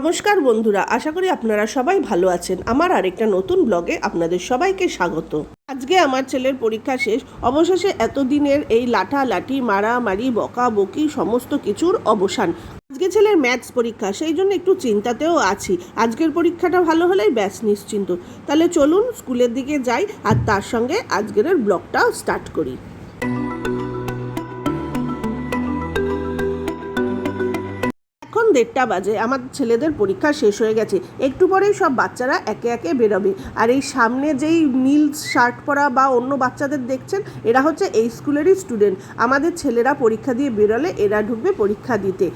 নমস্কার বন্ধুরা, আশা করি আপনারা সবাই ভালো আছেন। আমার আরেকটা নতুন ব্লগে আপনাদের সবাইকে স্বাগত। আজকে আমার ছেলের পরীক্ষা শেষ, অবশেষে এতদিনের এই লাঠালাঠি, মারামারি, বকাবকি সমস্ত কিছুর অবসান। আজকে ছেলের ম্যাথস পরীক্ষা, সেই জন্য একটু চিন্তাতেও আছি। আজকের পরীক্ষাটা ভালো হলেই ব্যাস নিশ্চিন্ত। তাহলে চলুন, স্কুলের দিকে যাই আর তার সঙ্গে আজকের ব্লগটাও স্টার্ট করি। দেড়টা বাজে। আমার ছেলেদের পরীক্ষা শেষ হয়ে গেছে। একটু পরেই সব বাচ্চারা একে একে বেরোবে। আর এই সামনে যেই নীল শার্ট পরা বা অন্য বাচ্চাদের দেখছেন এরা হচ্ছে এই স্কুলেরই স্টুডেন্ট। আমাদের ছেলেরা পরীক্ষা দিয়ে বেরোলে এরা ঢুকবে পরীক্ষা দিতে।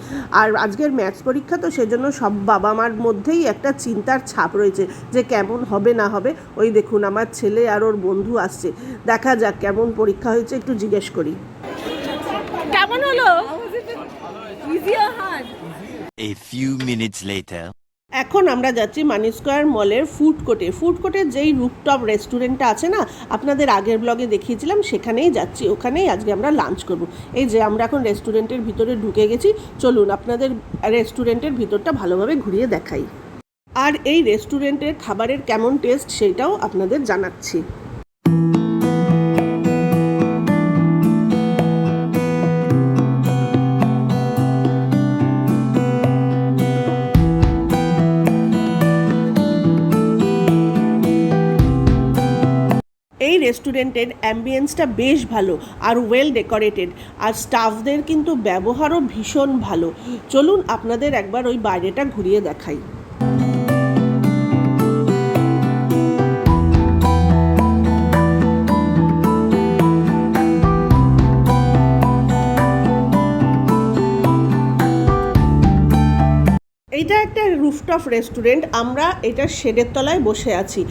আর আজকের ম্যাথস পরীক্ষা তো সেজন্য সব বাবা মার মধ্যেই একটা চিন্তার ছাপ রয়েছে যে কেমন হবে না হবে। ওই দেখুন আমার ছেলে আর ওর বন্ধু আসছে। দেখা যাক কেমন পরীক্ষা হয়েছে একটু জিজ্ঞেস করি। কেমন হলো? Easy R hard A few minutes later. এখন আমরা যাচ্ছি মানি স্কোয়ার মলের ফুড কোর্টে। ফুড কোর্টে যেই রুপটপ রেস্টুরেন্টটা আছে না, আপনাদের আগের ব্লগে দেখিয়েছিলাম, সেখানেই যাচ্ছি। ওখানেই আজকে আমরা লাঞ্চ করব। এই যে আমরা এখন রেস্টুরেন্টের ভিতরে ঢুকে গেছি, চলুন আপনাদের রেস্টুরেন্টের ভিতরটা ভালোভাবে ঘুরিয়ে দেখাই। আর এই রেস্টুরেন্টের খাবারের কেমন টেস্ট সেটাও আপনাদের জানাচ্ছি। রেস্টুরেন্টের অ্যাম্বিয়েন্সটা বেশ ভালো আর ওয়েল ডেকোরেটেড আর স্টাফদের কিন্তু ব্যবহারও ভীষণ ভালো। চলুন আপনাদের একবার ওই বাইরেটা ঘুরিয়ে দেখাই। এইটা একটা রুফটপ রেস্টুরেন্ট আমরা এটা শেডের তলায় বসে আছি।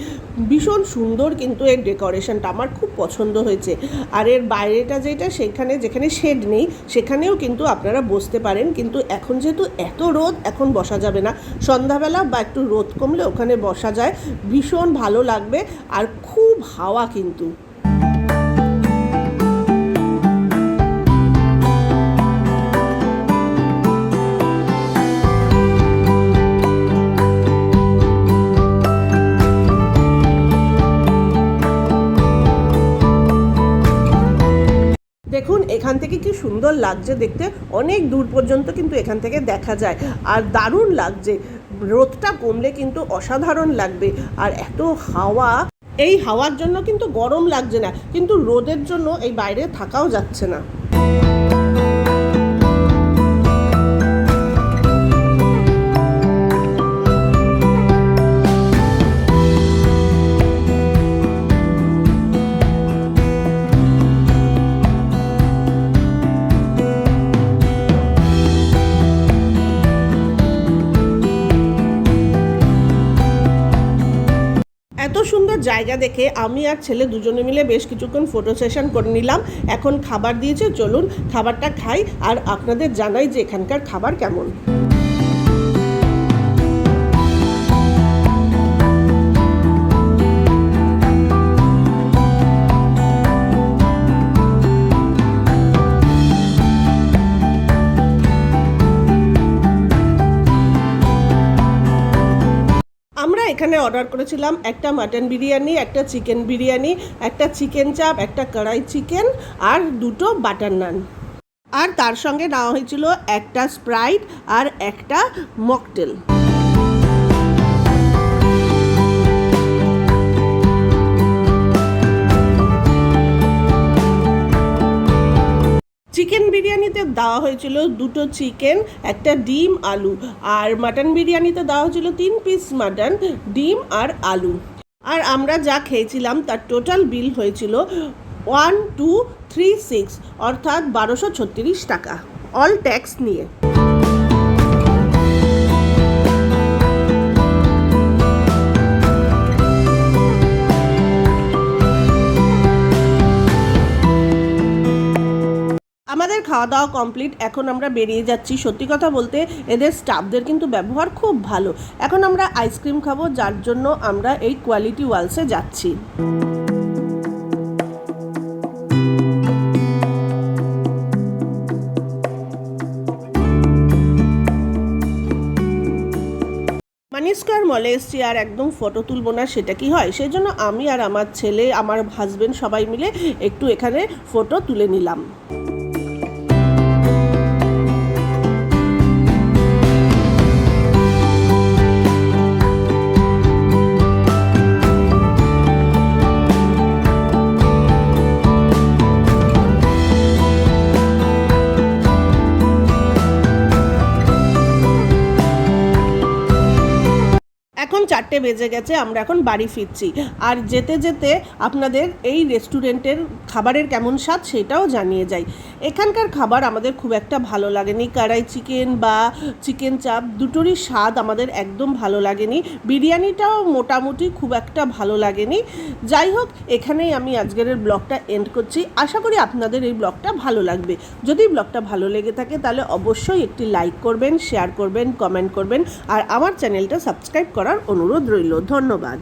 ভীষণ সুন্দর কিন্তু এর ডেকোরেশনটা আমার খুব পছন্দ হয়েছে। আর এর বাইরেটা যেটা, সেখানে যেখানে শেড নেই, সেখানেও কিন্তু আপনারা বসতে পারেন। কিন্তু এখন যেহেতু এত রোদ, এখন বসা যাবে না। সন্ধ্যাবেলা বা একটু রোদ কমলে ওখানে বসা যায়। ভীষণ ভালো লাগবে। আর খুব হাওয়া কিন্তু। এখান থেকে কি সুন্দর লাগছে দেখতে? অনেক দূর পর্যন্ত কিন্তু এখান থেকে দেখা যায়। আর দারুণ লাগছে। রোদটা কমলে কিন্তু অসাধারণ লাগবে। আর এত হাওয়া, এই হাওয়ার জন্য কিন্তু গরম লাগছে না। কিন্তু রোদের জন্য এই বাইরে থাকাও যাচ্ছে না। জায়গা দেখে আমি আর ছেলে দুজনে মিলে বেশ কিছুক্ষণ ফটো সেশন করে নিলাম। এখন খাবার দিয়েছে, চলুন খাবারটা খাই আর আপনাদের জানাই যে এখানকার খাবার কেমন। এখানে অর্ডার করেছিলাম একটা মাটন বিরিয়ানি, একটা চিকেন বিরিয়ানি, একটা চিকেন চাপ একটা কড়াই চিকেন আর দুটো বাটার নান আর তার সঙ্গে নেওয়া হয়েছিল একটা স্প্রাইট আর একটা মকটেল চিকেন বিরিয়ানিতে দেওয়া হয়েছিল দুটো চিকেন একটা ডিম, আলু। আর মাটন বিরিয়ানিতে দেওয়া হয়েছিল তিন পিস মাটন ডিম আর আলু। আর আমরা যা খেয়েছিলাম তার টোটাল বিল হয়েছিল ওয়ান টু থ্রি সিক্স অর্থাৎ বারোশো ছত্রিশ টাকা। অল ট্যাক্স নিয়ে। খাওয়া দাওয়া কমপ্লিট এখন আমরা বেরিয়ে যাচ্ছি। সত্যি কথা বলতে, এদের স্টাফদের কিন্তু ব্যবহার খুব ভালো। এখন আমরা আইসক্রিম খাব, যার জন্য আমরা এই কোয়ালিটি ওয়ালসে যাচ্ছি। স্কোয়ার মলে এসছি আর একদম ফটো তুলবো না, সেটা কি হয়? সেই জন্য আমি আর আমার ছেলে, আমার হাজবেন্ড সবাই মিলে একটু এখানে ফটো তুলে নিলাম। চারটে বেজে গেছে, আমরা এখন বাড়ি ফিরছি। আর যেতে যেতে আপনাদের এই রেস্টুরেন্টের খাবারের কেমন স্বাদ সেটাও জানিয়ে যাই। এখানকার খাবার আমাদের খুব একটা ভালো লাগেনি। কড়াই চিকেন বা চিকেন চাপ দুটোরই স্বাদ আমাদের একদম ভালো লাগেনি। বিরিয়ানিটাও মোটামুটি খুব একটা ভালো লাগেনি। যাই হোক, এখানেই আমি আজকের ব্লগটা এন্ড করছি। আশা করি আপনাদের এই ব্লগটা ভালো লাগবে। যদি ব্লগটা ভালো লেগে থাকে, তাহলে অবশ্যই একটি লাইক করবেন শেয়ার করবেন কমেন্ট করবেন, আর আমার চ্যানেলটা সাবস্ক্রাইব করার অনুরোধ রইল ধন্যবাদ।